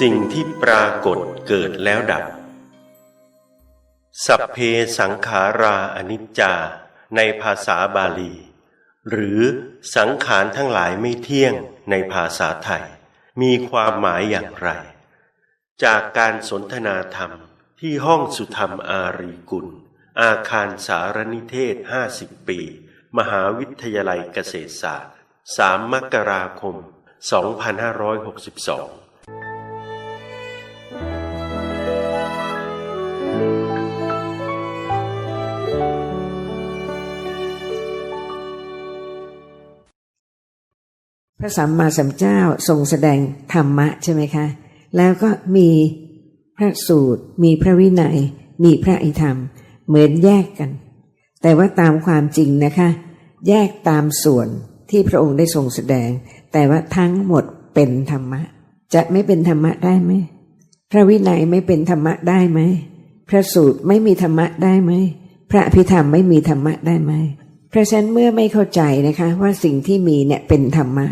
สิ่งที่ปรากฏเกิดแล้วดับ สัพเพสังขาราอนิจจา ในภาษาบาลี หรือสังขารทั้งหลายไม่เที่ยงในภาษาไทย มีความหมายอย่างไร จากการสนทนาธรรมที่ห้องสุธรรมอารีกุล อาคารสารนิเทศ 50 ปี มหาวิทยาลัยเกษตรศาสตร์ 3 มกราคม 2562 พระสัมมาสัมพุทธเจ้าทรงแสดงธรรมะใช่ไหมคะ แล้วก็มีพระสูตร มีพระวินัย มีพระอิธรรม เหมือนแยกกัน แต่ว่าตามความจริงนะคะ แยกตามส่วนที่พระองค์ได้ทรงแสดง แต่ว่าทั้งหมดเป็นธรรมะ จะไม่เป็นธรรมะได้ไหมพระวินัยไม่เป็นธรรมะได้ไหมพระสูตรไม่มีธรรมะได้ไหมพระอภิธรรมไม่มีธรรมะได้ไหมเพราะฉะนั้นเมื่อไม่เข้าใจนะคะว่าสิ่งที่มีเนี่ยเป็นธรรมะ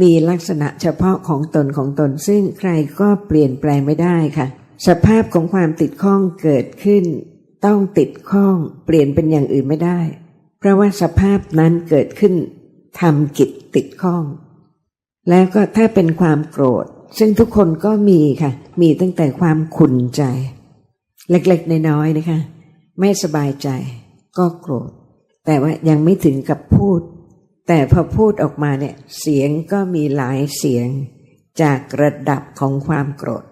มีลักษณะเฉพาะของตนของตน ซึ่งใครก็เปลี่ยนแปลงไม่ได้ค่ะ สภาพของความติดข้องเกิดขึ้น ต้องติดข้องเปลี่ยนเป็นอย่างอื่นไม่ได้ เพราะว่าสภาพนั้นเกิดขึ้นทำกิจติดข้อง แล้วก็ถ้าเป็นความโกรธ ซึ่งทุกคนก็มีค่ะ มีตั้งแต่ความขุนใจ เล็กๆน้อยๆนะคะ ไม่สบายใจก็โกรธ แต่ว่ายังไม่ถึงกับพูด แต่พอพูดออกมาเนี่ยเสียงก็มีหลายเสียงจากระดับของความโกรธ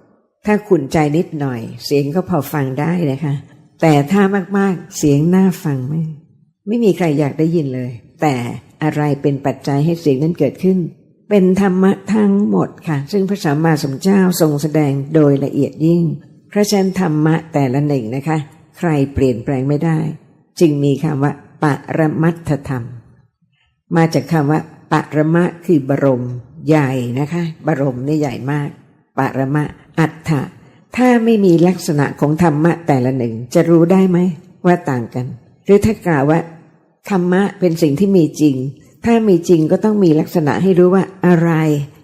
ถ้าขุนใจนิดหน่อย เสียงก็พอฟังได้นะคะ แต่ถ้ามากๆเสียงน่าฟังไหมไม่มีใครอยากได้ยินเลย แต่อะไรเป็นปัจจัยให้เสียงนั้นเกิดขึ้น เป็นธรรมะทั้งหมดค่ะ ซึ่งพระสัมมาสัมพุทธเจ้าทรงแสดงโดยละเอียดยิ่งเพราะฉะนั้นธรรมะแต่ละหนึ่งนะคะ ใครเปลี่ยนแปลงไม่ได้ จึงมีคำว่าปรมัตถธรรม มาจากคำว่าปรมะคือบรมใหญ่นะคะ บรมนี่ใหญ่มาก ปรมะอัฏฐะถ้าไม่มีลักษณะของธรรมะแต่ละหนึ่ง จะรู้ได้ไหมว่าต่างกัน หรือถ้ากล่าวว่า ธรรมะเป็นสิ่งที่มีจริง ถ้ามีจริงก็ต้องมีลักษณะให้รู้ว่าอะไร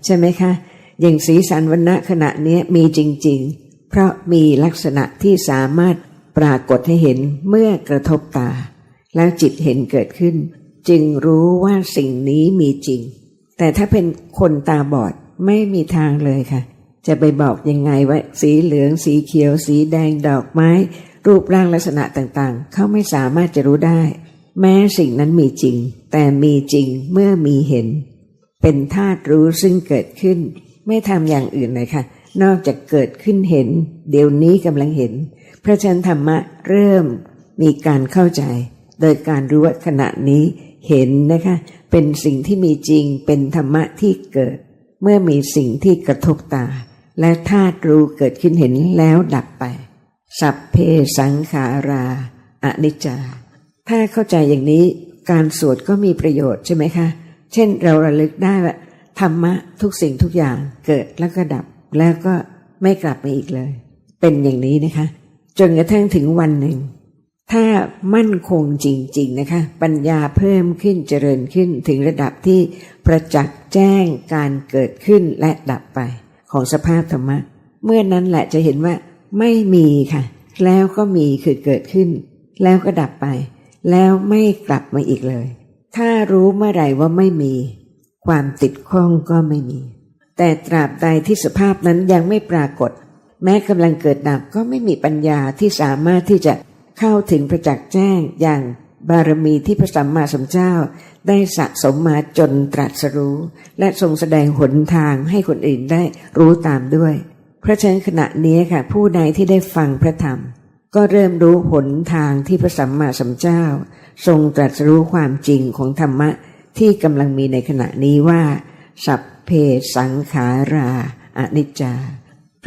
ใช่ไหมคะ อย่างสีสันวันณะขณะนี้มีจริง ๆ เพราะมีลักษณะที่สามารถปรากฏให้เห็นเมื่อกระทบตา แล้วจิตเห็นเกิดขึ้น จึงรู้ว่าสิ่งนี้มีจริง แต่ถ้าเป็นคนตาบอดไม่มีทางเลยค่ะ จะไปบอกยังไงว่าสีเหลือง สีเขียว สีแดงดอกไม้ รูปร่างลักษณะต่างๆ เขาไม่สามารถจะรู้ได้ แม้สิ่งนั้นมีจริง แต่มีจริงเมื่อมีเห็น เป็นธาตุรู้ซึ่งเกิดขึ้น ไม่ทำอย่างอื่นเลยค่ะ นอกจากเกิดขึ้นเห็น เดี๋ยวนี้กำลังเห็น พระชันธรรมะเริ่มมีการเข้าใจ โดยการรู้ว่าขณะนี้ เห็นนะคะ เป็นสิ่งที่มีจริงเป็นธรรมะที่เกิด เมื่อมีสิ่งที่กระทบตา และธาตุรู้เกิดขึ้นเห็นแล้วดับไป สัพเพสังขาราอนิจจา ถ้าเข้าใจอย่างนี้การสวดก็มีประโยชน์ใช่ไหมคะ เช่นเราระลึกได้ว่าธรรมะทุกสิ่งทุกอย่างเกิดแล้วก็ดับแล้วก็ไม่กลับมาอีกเลย เป็นอย่างนี้นะคะ จนกระทั่งถึงวันหนึ่ง ถ้ามั่นคงจริง ๆ นะคะ ปัญญาเพิ่มขึ้นเจริญขึ้นถึงระดับที่ประจักษ์แจ้งการเกิดขึ้นและดับไปของสภาพธรรมะ เมื่อนั้นแหละจะเห็นว่าไม่มีค่ะ แล้วก็มีคือเกิดขึ้น แล้วก็ดับไป แล้วไม่กลับมาอีกเลย ถ้ารู้เมื่อไหร่ว่าไม่มี ความติดข้องก็ไม่มี แต่ตราบใดที่สภาพนั้นยังไม่ปรากฏ แม้กำลังเกิดดับก็ไม่มีปัญญาที่สามารถที่จะ เข้าถึงประจักษ์แจ้งอย่างบารมีที่พระสัมมาสัมพุทธเจ้าได้สะสมมาจนตรัสรู้ และทรงแสดงหนทางให้คนอื่นได้รู้ตามด้วย เพราะฉะนั้นขณะนี้ค่ะ ผู้ใดที่ได้ฟังพระธรรม ก็เริ่มรู้หนทางที่พระสัมมาสัมพุทธเจ้า ทรงตรัสรู้ความจริงของธรรมะที่กำลังมีในขณะนี้ว่า สัพเพสังขาราอนิจจา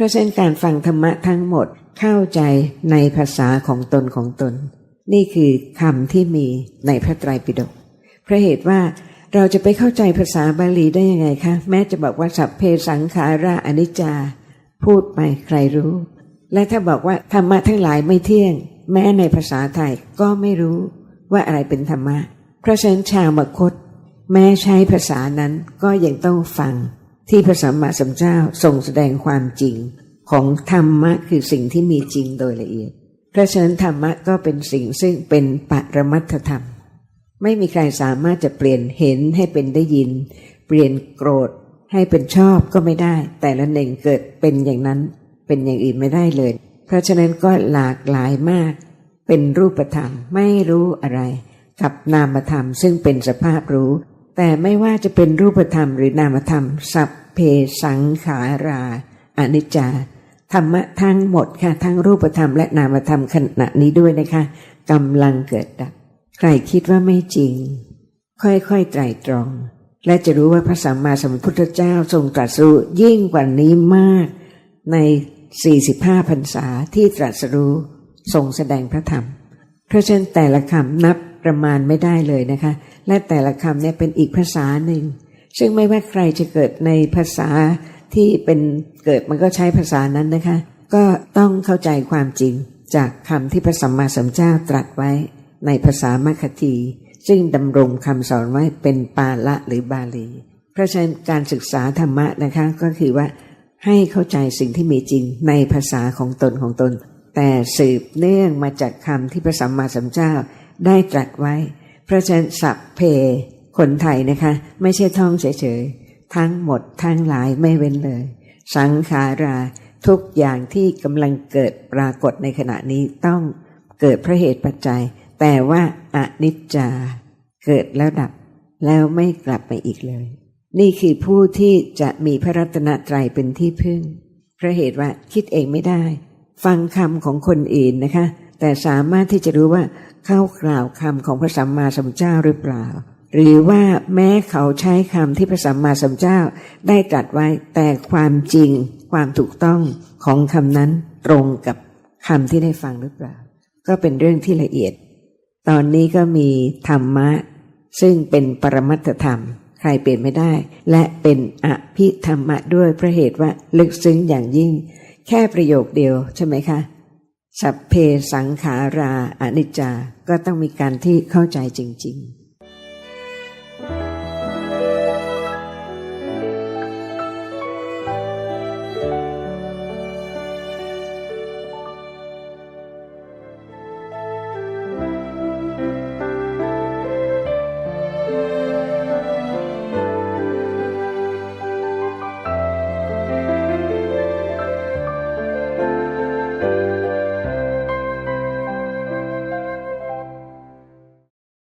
ราะฉะนั้นการฟังธรรมะทั้งหมดเข้าใจในภาษาของตนของตน นี่คือคำที่มีในพระไตรปิฎกเพราะเหตุว่าเราจะไปเข้าใจภาษาบาลีได้ยังไงคะแม้จะบอกว่าสัพเพสังขาราอนิจจา พูดไปใครรู้ และถ้าบอกว่าธรรมะทั้งหลายไม่เที่ยง แม้ในภาษาไทยก็ไม่รู้ว่าอะไรเป็นธรรมะ เพราะฉะนั้นชาวมคต แม้ใช้ภาษานั้นก็ยังต้องฟัง ที่พระสัมมาสัมพุทธเจ้าทรงแสดงความจริงของธรรมะคือสิ่งที่มีจริงโดยละเอียด เพราะฉะนั้นธรรมะก็เป็นสิ่งซึ่งเป็นปรมัตถธรรม ไม่มีใครสามารถจะเปลี่ยนเห็นให้เป็นได้ยิน เปลี่ยนโกรธให้เป็นชอบก็ไม่ได้ แต่ละหนึ่งเกิดเป็นอย่างนั้น เป็นอย่างอื่นไม่ได้เลย เพราะฉะนั้นก็หลากหลายมาก เป็นรูปธรรมไม่รู้อะไร กับนามธรรมซึ่งเป็นสภาพรู้ แต่ไม่ว่าจะเป็นรูปธรรมหรือนามธรรมสัพ เพสังขาราอนิจจาธรรมะทั้งหมดค่ะ ทั้งรูปธรรมและนามธรรมขณะนี้ด้วยนะคะกำลังเกิดดับ ใครคิดว่าไม่จริง ค่อยๆไตรตรอง และจะรู้ว่าพระสัมมาสัมพุทธเจ้าทรงตรัสรู้ยิ่งกว่านี้มาก ใน 45พรรษาที่ตรัสรู้ทรงแสดงพระธรรม เพราะฉะนั้นแต่ละคำนับประมาณไม่ได้เลยนะคะ และแต่ละคำเนี่ยเป็นอีกภาษาหนึ่ง ซึ่งไม่ว่าใครจะเกิดในภาษาที่เป็นเกิดมันก็ใช้ภาษานั้นนะคะ ก็ต้องเข้าใจความจริงจากคำที่พระสัมมาสัมพุทธเจ้าตรัสไว้ในภาษามัคที ซึ่งดำรงคำสอนไว้เป็นปาละหรือบาลี เพราะฉะนั้นการศึกษาธรรมะนะคะก็คือว่าให้เข้าใจสิ่งที่มีจริงในภาษาของตนของตน แต่สืบเนื่องมาจากคำที่พระสัมมาสัมพุทธเจ้าได้ตรัสไว้ เพราะฉะนั้นสัพเพ คนไทยนะคะ ไม่ใช่ท่องเฉยๆ ทั้งหมดทั้งหลายไม่เว้นเลย สังขาราทุกอย่างที่กำลังเกิดปรากฏในขณะนี้ต้องเกิดเพราะเหตุปัจจัย แต่ว่าอนิจจา เกิดแล้วดับ แล้วไม่กลับไปอีกเลย นี่คือผู้ที่จะมีพระรัตนตรัยเป็นที่พึ่งเพราะเหตุว่าคิดเองไม่ได้ ฟังคำของคนอื่นนะคะ แต่สามารถที่จะรู้ว่าเข้ากล่าวคำของพระสัมมาสัมพุทธเจ้าหรือเปล่า หรือว่าแม้เขาใช้คำที่พระสัมมาสัมพุทธเจ้าได้ตรัสไว้แต่ความจริงความถูกต้องของคำนั้นตรงกับคำที่ได้ฟังหรือเปล่า ก็เป็นเรื่องที่ละเอียด ตอนนี้ก็มีธรรมะ ซึ่งเป็นปรมัตถธรรม ใครเปลี่ยนไม่ได้ และเป็นอภิธรรมะด้วยเพราะเหตุว่าลึกซึ้งอย่างยิ่ง แค่ประโยคเดียวใช่ไหมคะสัพเพสังขาราอนิจจาก็ต้องมีการที่เข้าใจจริง ๆ